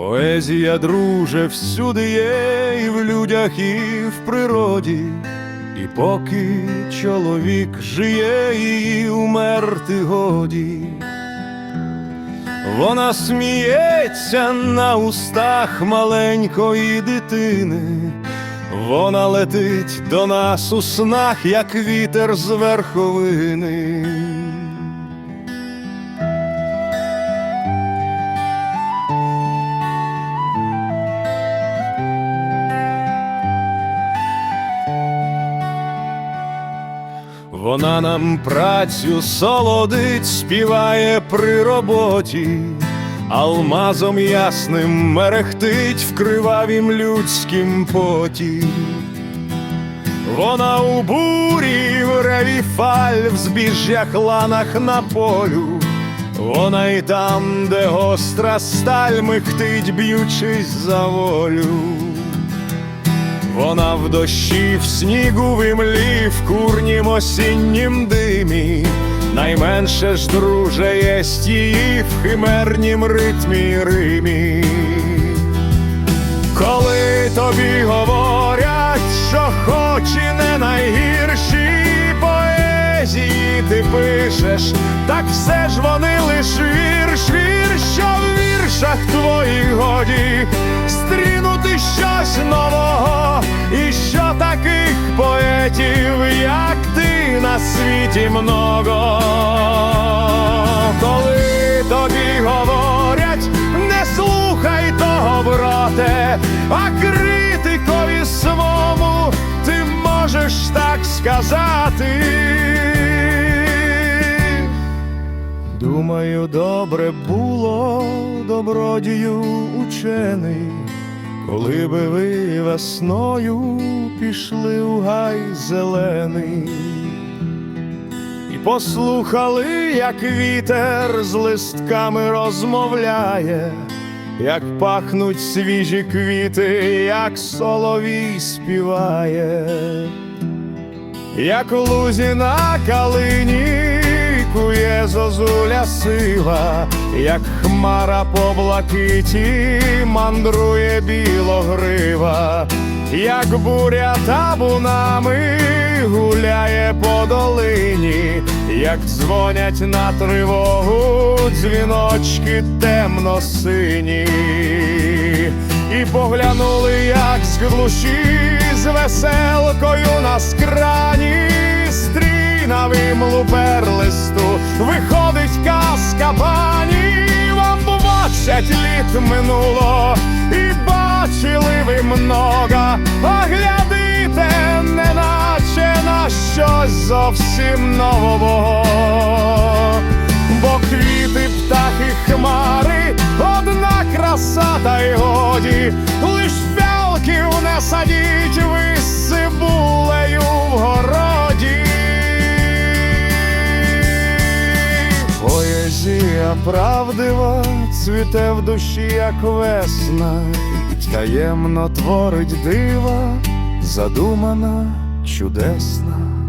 Поезія, друже, всюди є, і в людях, і в природі, і поки чоловік жиє, її умерти годі. Вона сміється на устах маленької дитини, вона летить до нас у снах, як вітер з верховини. Вона нам працю солодить, співає при роботі, алмазом ясним мерехтить в кривавім людськім поті. Вона у бурі, в реві фаль, в збіжжях ланах на полю. Вона і там, де гостра сталь михтить, б'ючись за волю. Вона в дощі, в снігу, в імлі, в курнім осіннім димі, найменше ж друже єсть її в химернім ритмі римі. Коли тобі говорять, що хоч і не найгірші поезії ти пишеш, так все ж вони лиш вірш, таких поетів, як ти на світі много. Коли тобі говорять, не слухай того, брате, а критикові свому ти можеш так сказати. Думаю, добре було добродію учений, коли би ви весною пішли у гай зелений. І послухали, як вітер з листками розмовляє, як пахнуть свіжі квіти, як соловій співає, як лузі на калині кує зозуля сива, як хмара по блакиті мандрує білогрива, як буря табунами гуляє по долині, як дзвонять на тривогу дзвіночки темно-сині. І поглянули, як з глуші з веселкою на скрані стрінавим луперлисту виходить казка вам двадцять літ минуло, і бачили ви много, а глядите, неначе на щось зовсім нового. Бо квіти, птахи, хмари, одна краса та й годі, лиш фіалків не садіть правдива цвіте в душі, як весна, таємно творить дива, задумана чудесна.